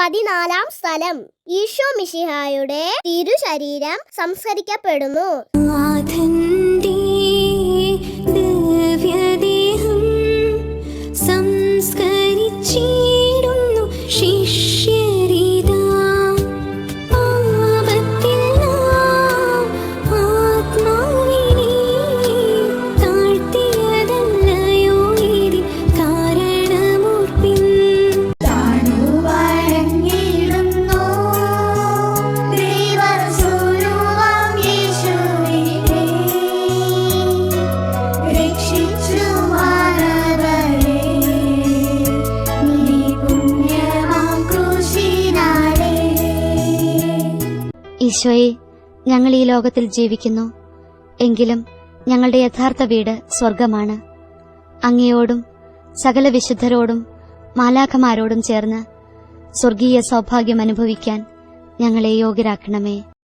പതിനാലാം സ്ഥലം. ഈശോ മിഷിഹായുടെ തിരുശരീരം സംസ്കരിക്കപ്പെടുന്നു. നാഥന്റെ ഈശോയെ ഞങ്ങൾ ഈ ലോകത്തിൽ ജീവിക്കുന്നു. എങ്കിലും ഞങ്ങളുടെ യഥാർത്ഥ വീട് സ്വർഗമാണ് അങ്ങയോടും സകല വിശുദ്ധരോടും മാലാഖമാരോടും ചേർന്ന് സ്വർഗീയ സൗഭാഗ്യം അനുഭവിക്കാൻ ഞങ്ങളെ യോഗ്യരാക്കണമേ.